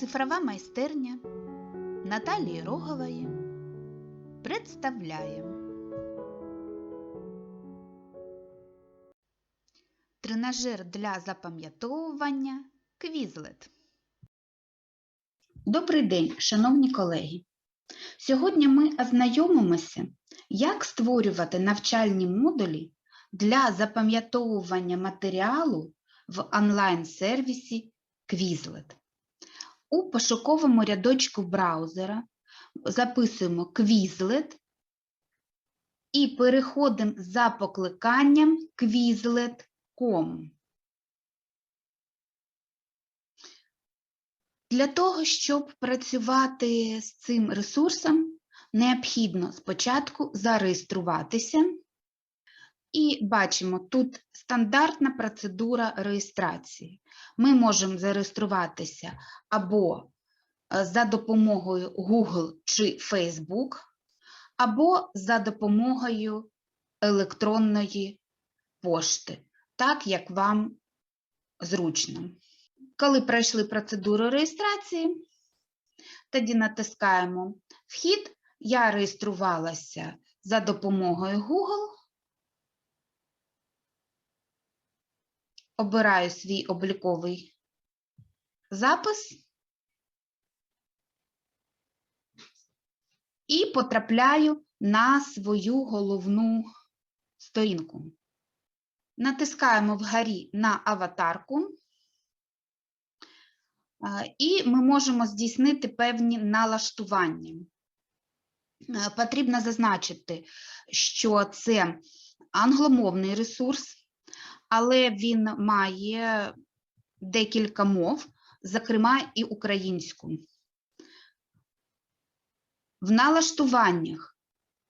Цифрова майстерня Наталії Рогової представляє Тренажер для запам'ятовування Квізлет. Добрий день, шановні колеги! Сьогодні ми ознайомимося, як створювати навчальні модулі для запам'ятовування матеріалу в онлайн-сервісі Quizlet. У пошуковому рядочку браузера записуємо Quizlet і переходимо за покликанням quizlet.com. Для того, щоб працювати з цим ресурсом, необхідно спочатку зареєструватися. І бачимо, тут стандартна процедура реєстрації. Ми можемо зареєструватися або е, за допомогою Google чи Facebook, або за допомогою електронної пошти, так як вам зручно. Коли пройшли процедуру реєстрації, тоді натискаємо Вхід. Я реєструвалася за допомогою Google. Обираю свій обліковий запис і потрапляю на свою головну сторінку. Натискаємо вгорі на аватарку, і ми можемо здійснити певні налаштування. Потрібно зазначити, що це англомовний ресурс, але він має декілька мов, зокрема і українську. В налаштуваннях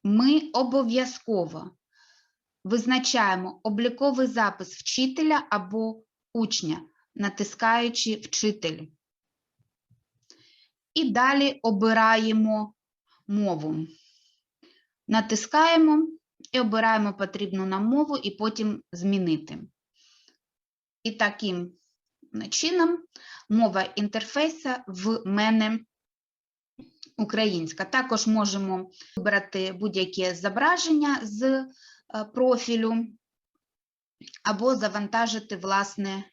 ми обов'язково визначаємо обліковий запис вчителя або учня, натискаючи вчитель. І далі обираємо мову. Натискаємо і обираємо потрібну нам мову, і потім змінити. І таким чином мова інтерфейсу в мене українська. Також можемо вибрати будь-яке зображення з профілю або завантажити власне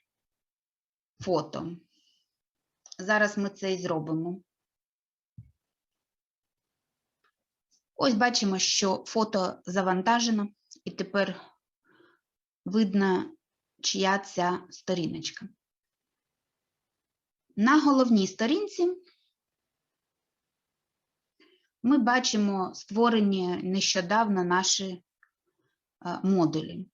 фото. Зараз ми це і зробимо. Ось бачимо, що фото завантажено, і тепер видно, чия ця сторіночка. На головній сторінці ми бачимо створені нещодавно наші модулі.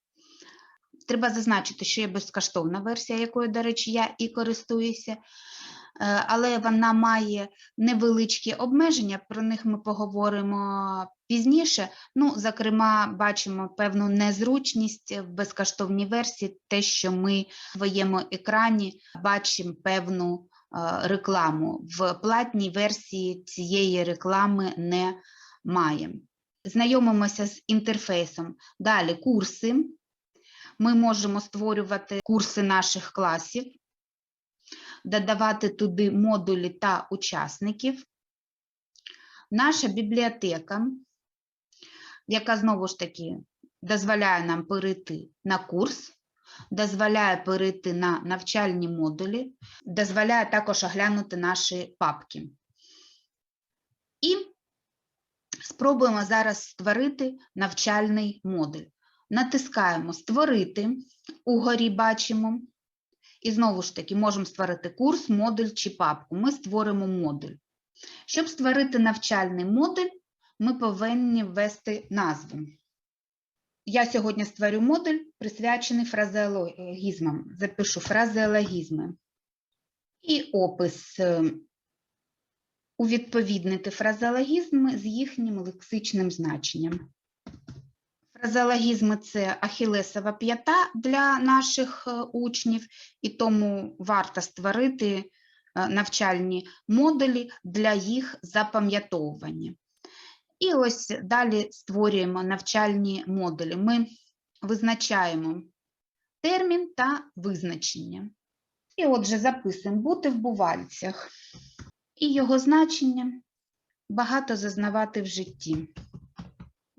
Треба зазначити, що є безкоштовна версія, якою, до речі, я і користуюся, але вона має невеличкі обмеження, про них ми поговоримо пізніше. Ну, зокрема, бачимо певну незручність в безкоштовній версії, те, що ми в своєму екрані бачимо певну рекламу. В платній версії цієї реклами немає. Знайомимося з інтерфейсом. Далі курси. Ми можемо створювати курси наших класів, додавати туди модулі та учасників. Наша бібліотека, яка знову ж таки дозволяє нам перейти на курс, дозволяє перейти на навчальні модулі, дозволяє також оглянути наші папки. І спробуємо зараз створити навчальний модуль. Натискаємо Створити, угорі бачимо. І знову ж таки, можемо створити курс, модуль чи папку. Ми створимо модуль. Щоб створити навчальний модуль, ми повинні ввести назву. Я сьогодні створю модуль, присвячений фразеологізмам. Запишу фразеологізми. І опис увідповіднити фразеологізми з їхнім лексичним значенням. Фразеологізми – це ахілесова п'ята для наших учнів, і тому варто створити навчальні модулі для їх запам'ятовування. І ось далі створюємо навчальні модулі. Ми визначаємо термін та визначення. І отже, записуємо бути в бувальцях. і його значення багато зазнавати в житті.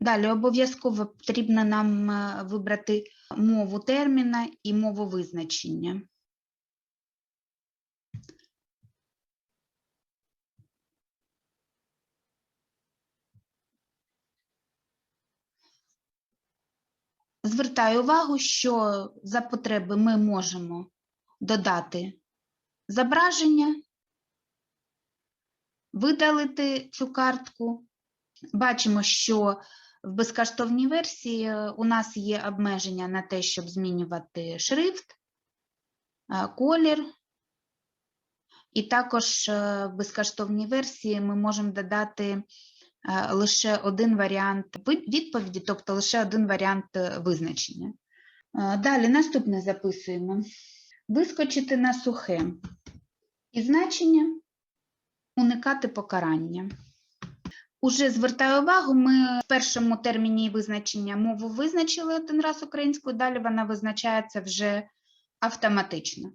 Далі обов'язково потрібно нам е, вибрати мову терміна і мову визначення. Звертаю увагу, що за потреби ми можемо додати зображення, видалити цю картку. Бачимо, що в безкоштовній версії е, у нас є обмеження на те, щоб змінювати шрифт, е, колір. І також е, в безкоштовній версії ми можемо додати лише один варіант відповіді, тобто лише один варіант визначення. Далі наступне записуємо. Вискочити на сухе. І значення уникати покарання. Уже звертаю увагу, ми в першому терміні визначення мову визначили один раз українською, далі вона визначається вже автоматично.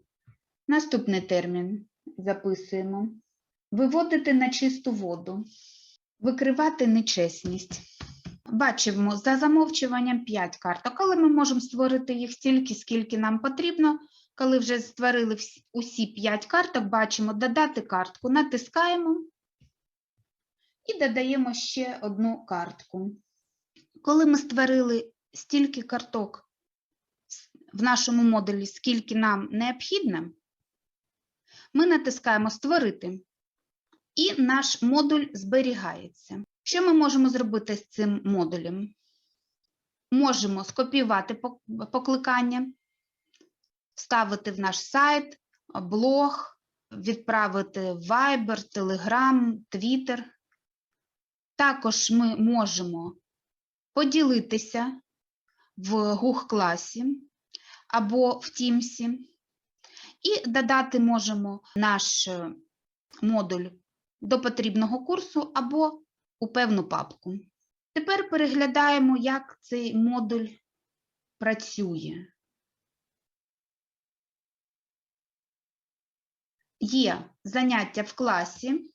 Наступний термін записуємо. Виводити на чисту воду, викривати нечесність. Бачимо за замовчуванням 5 карток, але ми можемо створити їх стільки, скільки нам потрібно. Коли вже створили усі 5 карток, бачимо додати картку, натискаємо і додаємо ще одну картку. Коли ми створили стільки карток в нашому модулі, скільки нам необхідно, ми натискаємо Створити, і наш модуль зберігається. Що ми можемо зробити з цим модулем? Можемо скопіювати покликання, вставити в наш сайт, блог, відправити в Viber, Telegram, Twitter. Також ми можемо поділитися в Google класі або в Teams. І додати можемо наш е, модуль до потрібного курсу або у певну папку. Тепер переглядаємо, як цей модуль працює. Є заняття в класі,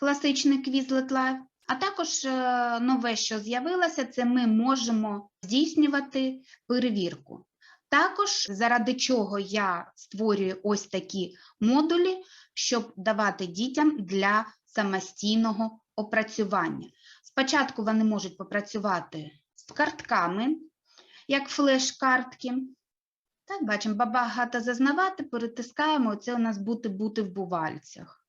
класичний Quizlet Live, а також е, нове, що з'явилося, це ми можемо здійснювати перевірку. Також заради чого я створюю ось такі модулі, щоб давати дітям для самостійного опрацювання. Спочатку вони можуть попрацювати з картками, як флеш-картки. Так, бачимо, багато зазнавати, перетискаємо, це у нас бути-бути в бувальцях.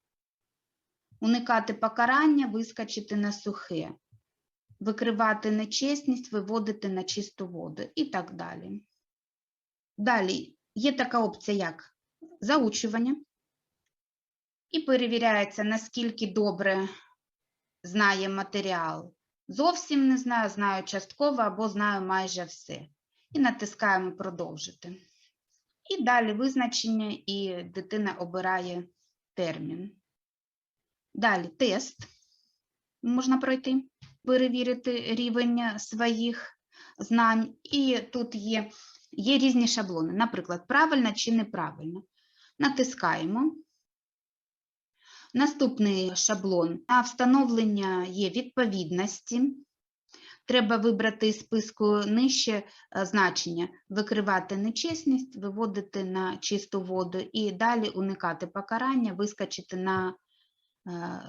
Уникати покарання, вискочити на сухе, викривати нечесність, виводити на чисту воду і так далі. Далі є така опція, як заучування, і перевіряється, наскільки добре знає матеріал. Зовсім не знаю, знаю частково або знаю майже все. І натискаємо продовжити. І далі визначення, і дитина обирає термін. Далі тест можна пройти, перевірити рівень своїх знань. І тут є, є різні шаблони, наприклад, правильно чи неправильно. Натискаємо. Наступний шаблон на встановлення є відповідності. Треба вибрати із списку нижче е, значення, викривати нечесність, виводити на чисту воду і далі уникати покарання, вискочити на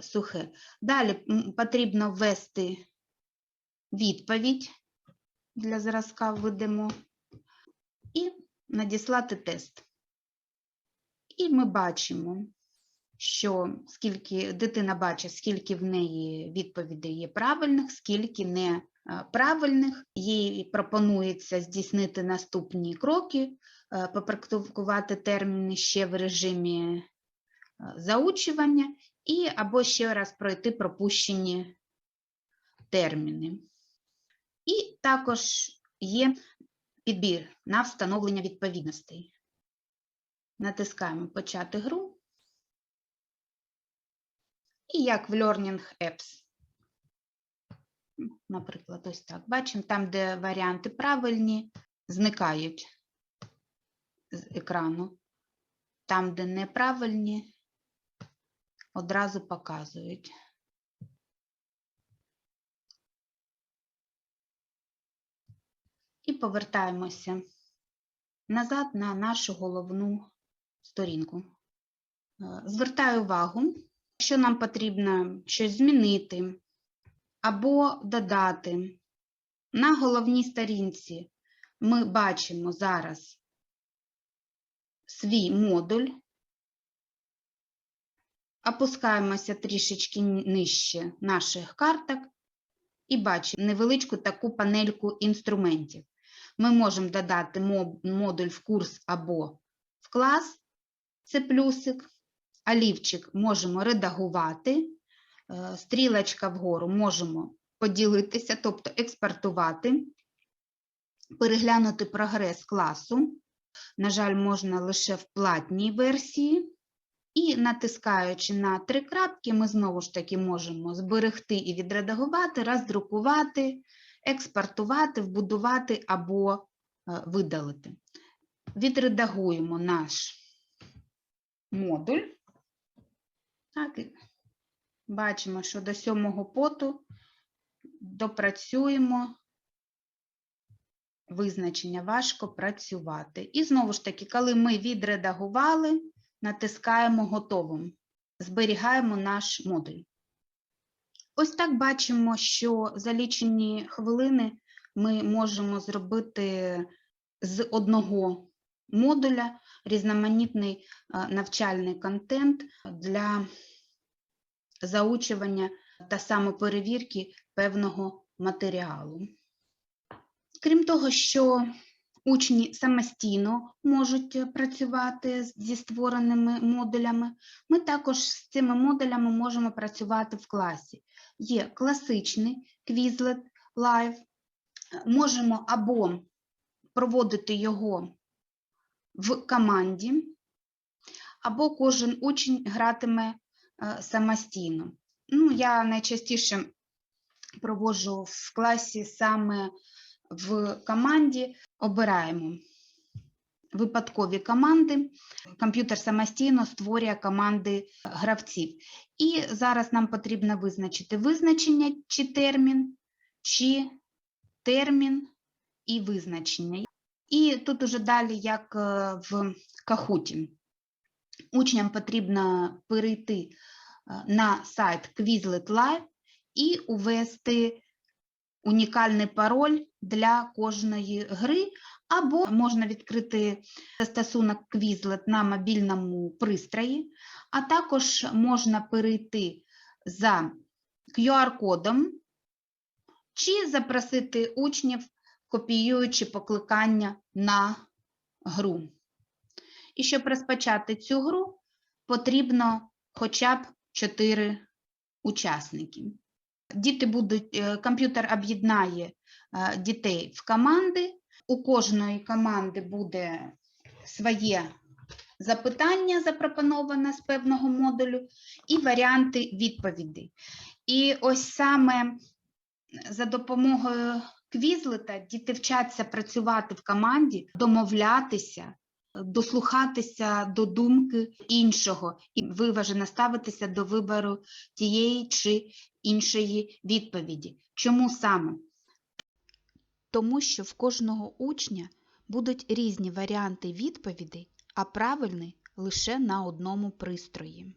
сухе. Далі потрібно ввести відповідь для зразка введемо і надіслати тест. І ми бачимо, що скільки дитина бачить, скільки в неї відповідей є правильних, скільки не е. Їй пропонується здійснити наступні кроки, е, попрактикувати терміни ще в режимі е, заучування і або ще раз пройти пропущені терміни. І також є підбір на встановлення відповідностей. Натискаємо Почати гру. І як в Learning Apps. Наприклад, ось так. Бачимо, там, де варіанти правильні, зникають з екрану. Там, де неправильні, одразу показують. І повертаємося назад на нашу головну сторінку. Е, Звертаю увагу, що нам потрібно щось змінити або додати. На головній сторінці ми бачимо зараз свій модуль. Опускаємося трішечки нижче наших карток і бачимо невеличку таку панельку інструментів. Ми можемо додати модуль в курс або в клас, це плюсик, олівчик можемо редагувати, е, стрілочка вгору можемо поділитися, тобто експортувати, переглянути прогрес класу. На жаль, можна лише в платній версії. І натискаючи на три крапки, ми знову ж таки можемо зберегти і відредагувати, роздрукувати, експортувати, вбудувати або е, видалити. Відредагуємо наш модуль. Так, бачимо, що до сьомого поту допрацюємо визначення важко працювати. І знову ж таки, коли ми відредагували, натискаємо готовим, зберігаємо наш модуль. Ось так бачимо, що за лічені хвилини ми можемо зробити з одного модуля різноманітний е, навчальний контент для заучування та самоперевірки певного матеріалу. Крім того, що учні самостійно можуть е, працювати зі створеними модулями, ми також з цими модулями можемо працювати в класі. Є класичний Live, е, можемо або проводити його в команді, або кожен учень гратиме е, самостійно. Ну, я найчастіше проводжу в класі саме в команді, обираємо випадкові команди. Комп'ютер самостійно створює команди гравців. І зараз нам потрібно визначити визначення чи термін, чи термін і визначення. І тут уже далі, як е, в Кахуті, учням потрібно перейти е, на сайт Quizlet Live і увести унікальний пароль для кожної гри, або можна відкрити застосунок Quizlet на мобільному пристрої, а також можна перейти за QR-кодом чи запросити учнів, копіюючи покликання на гру. І щоб розпочати цю гру, потрібно хоча б 4 учасники. Діти будуть, е, комп'ютер об'єднає е, дітей в команди. У кожної команди буде своє запитання, запропоноване з певного модулю, і варіанти відповідей. І ось саме за допомогою квізлета діти вчаться працювати в команді, домовлятися, дослухатися до думки іншого і виважено ставитися до вибору тієї чи іншої відповіді. Чому саме? Тому що в кожного учня будуть різні варіанти відповідей, а правильний лише на одному пристрої.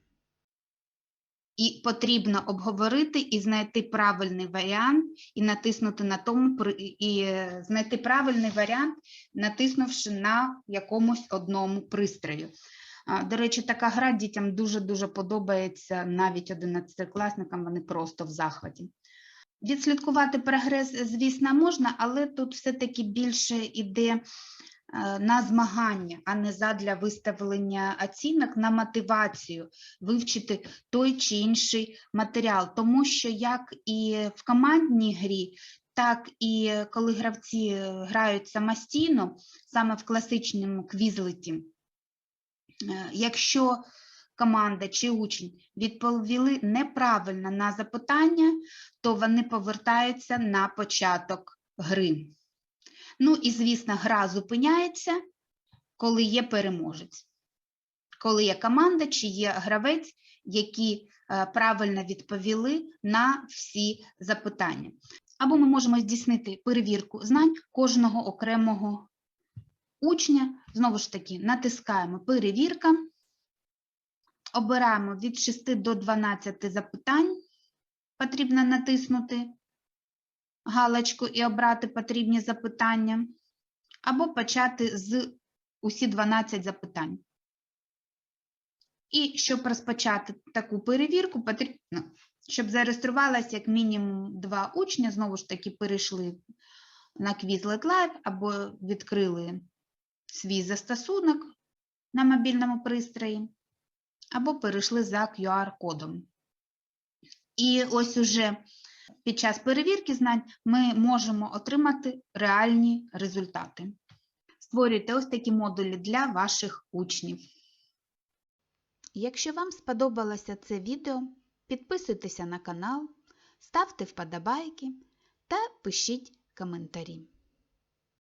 І потрібно обговорити і знайти правильний варіант, і натиснути на тому, і е, знайти правильний варіант, натиснувши на якомусь одному пристрою. До речі, така гра дітям дуже-дуже подобається, навіть 11-класникам вони просто в захваті. Відслідкувати прогрес, звісно, можна, але тут все-таки більше йде е, на змагання, а не задля виставлення оцінок, на мотивацію вивчити той чи інший матеріал. Тому що як і в командній грі, так і коли гравці грають самостійно, саме в класичному квізлеті, якщо команда чи учень відповіли неправильно на запитання, то вони повертаються на початок гри. Ну і, звісно, гра зупиняється, коли є переможець. коли є команда чи є гравець, які е, правильно відповіли на всі запитання. Або ми можемо здійснити перевірку знань кожного окремого учня. Знову ж таки, натискаємо перевірка, обираємо від 6 до 12 запитань, потрібно натиснути галочку і обрати потрібні запитання, або почати з усі 12 запитань. І щоб розпочати таку перевірку, потрібно, щоб зареєструвалося як мінімум два учня, знову ж таки, перейшли на Quizlet Live або відкрили свій застосунок на мобільному пристрої, або перейшли за QR-кодом. І ось уже під час перевірки знань ми можемо отримати реальні результати. Створюйте ось такі модулі для ваших учнів. Якщо вам сподобалося це відео, підписуйтеся на канал, ставте вподобайки та пишіть коментарі.